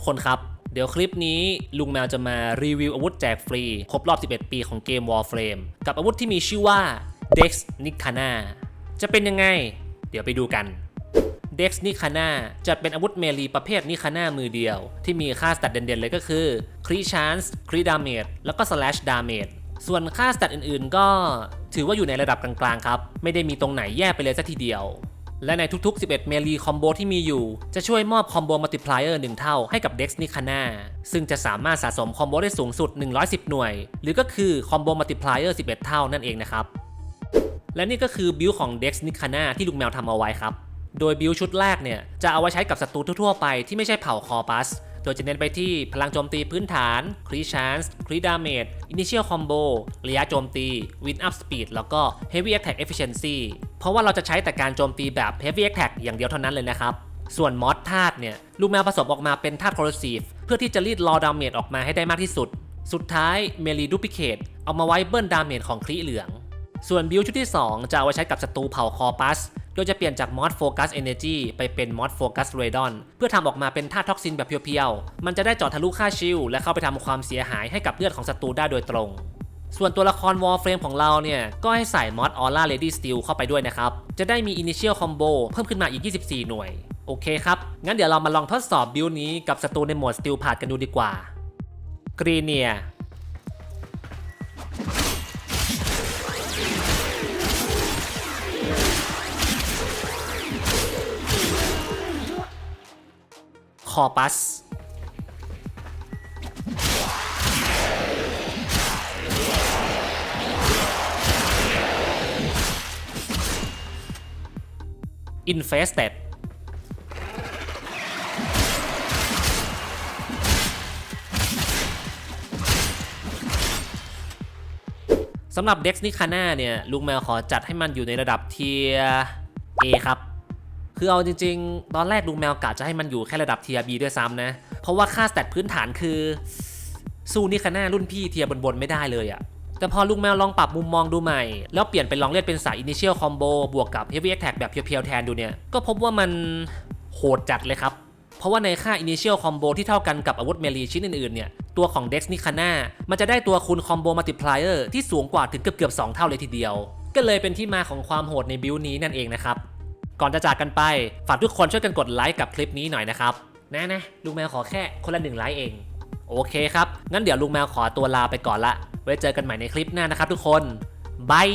กคนครับ เดี๋ยวคลิปนี้ลุงแมวจะมารีวิวอาวุธแจกฟรี ครบรอบ 11 ปีของเกม Warframe กับอาวุธที่มีชื่อว่า Dex Nikana จะเป็นยังไง เดี๋ยวไปดูกัน Dex Nikana จัดเป็นอาวุธเมลีประเภท Nikana มือเดียว ที่มีค่าสแตทเด่นๆเลยก็คือ Crit Chance Crit Damage แล้วก็ Slash Damage ส่วนค่าสแตทอื่นๆ ก็ถือว่าอยู่ในระดับกลางๆครับ ไม่ได้มีตรงไหนแย่ไปเลยสักทีเดียว และในทุกๆ 11 เมลีคอมโบที่มีอยู่ จะช่วยมอบคอมโบมัลติพลายเออร์1เท่าให้กับเด็กนิคาน่าซึ่งจะสามารถสะสมคอมโบได้สูงสุด 110 หน่วย หรือก็คือคอมโบมัลติพลายเออร์11 เท่านั่นเองนะครับ และนี่ก็คือบิลของเด็กนิคาน่าที่ลุงแมวทำเอาไว้ครับ โดยบิลชุดแรกเนี่ยจะเอาไว้ใช้กับศัตรูทั่วๆไปที่ไม่ใช่เผ่าคอปัส โดยจะเน้นไปที่พลังโจมตีพื้นฐาน ครีชานส์ ครีดาเมจอินิเชียลคอมโบ ระยะโจมตี วินอัพสปีด แล้วก็เฮฟวี่แอ t แท็กเอฟฟิเชนซีเพราะว่าเราจะใช้แต่การโจมตีแบบ Heavy Attack อย่างเดียวเท่านั้นเลยนะครับ ส่วนมอสธาตุเนี่ย ลูกแมวผสมออกมาเป็นธาตุ corrosive เพื่อที่จะรีดรอดาเมจออกมาให้ได้มากที่สุด สุดท้ายเมลีดูพิเคตเอามาไว้เบิ้ลดาเมจของครีเหลือง ส่วนบิลชุดที่ 2 จะเอาไว้ใช้กับศัตรูเผ่าคอปัส โดยจะเปลี่ยนจากมอสโฟกัสเอเนจีไปเป็นมอสโฟกัสเรดอนเพื่อทำออกมาเป็นธาตุท็อกซินแบบเพียวๆ มันจะได้เจาะทะลุค่าชิลและเข้าไปทำความเสียหายให้กับเลือดของศัตรูได้โดยตรง ส่วนตัวละครวอลเฟรมของเราเนี่ย ก็ให้ใส่มอสออร่าเลดี้สตีลเข้าไปด้วยนะครับ จะได้มีอินิเชียลคอมโบเพิ่มขึ้นมาอีก 24 หน่วย โอเคครับ งั้นเดี๋ยวเรามาลองทดสอบบิลนี้กับศัตรูในโหมดสตีลพาดกันดูดีกว่ากรีเนีย อปัส infested สำหรับ Dex n i k a n a เนี่ยลุงแมวขอจัดให้มันอยู่ในระดับเทีย A ครับ คือเอาจริงๆ ตอนแรกลุงแมวกะจะให้มันอยู่แค่ระดับเทียบีด้วยซ้ำนะ เพราะว่าค่าสแตทพื้นฐานคือ สู้นิคาน่ารุ่นพี่เทียบนๆไม่ได้เลยอะแต่พอลุงแมวลองปรับมุมมองดูใหม่ แล้วเปลี่ยนเป็นลองเล่นเป็นสาย Initial Combo บวกกับ Heavy Attack แบบเพียวๆแทนดูเนี่ย ก็พบว่ามันโหดจัดเลยครับ เพราะว่าในค่า Initial Combo ที่เท่ากันกับอาวุธเมลีชิ้นอื่นๆเนี่ย ตัวของ Dex n i k a n a มันจะได้ตัวคูณ Combo Multiplier ที่สูงกว่าถึงเกือบๆ2เท่าเลยทีเดียว ก็เลยเป็นที่มาของความโหดในบิลนี้นั่นเองนะครับ ก่อนจะจากกันไป ฝากทุกคนช่วยกันกดไลค์กับคลิปนี้หน่อยนะครับนะนะลุงแมวขอแค่คนละหนึ่งไลค์เอง โอเคครับ งั้นเดี๋ยวลุงแมวขอตัวลาไปก่อนละ ไว้เจอกันใหม่ในคลิปหน้านะครับทุกคนบาย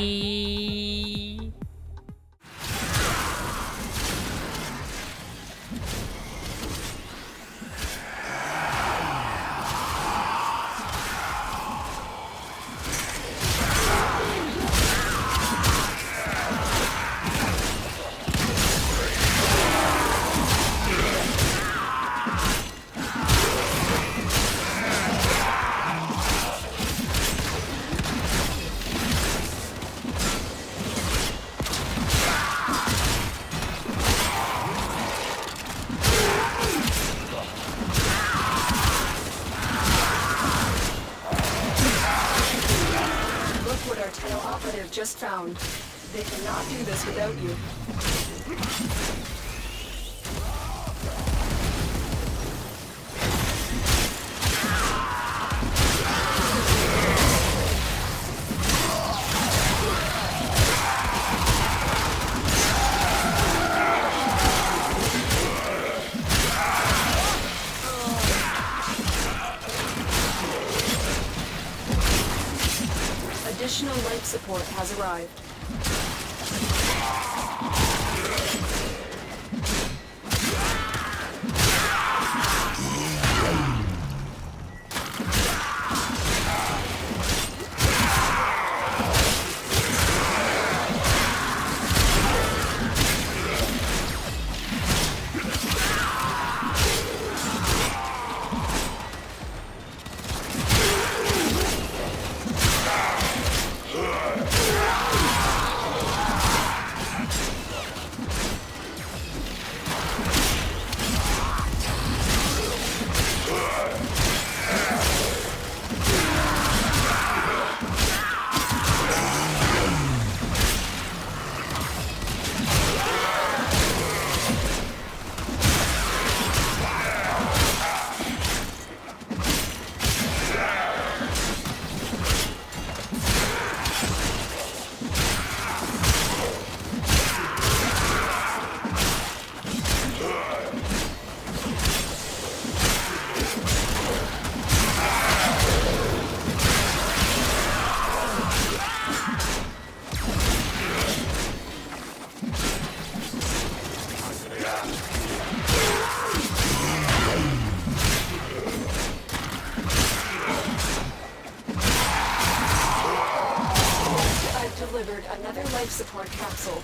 They cannot do this without you. Support has arrived. delivered another life support capsule.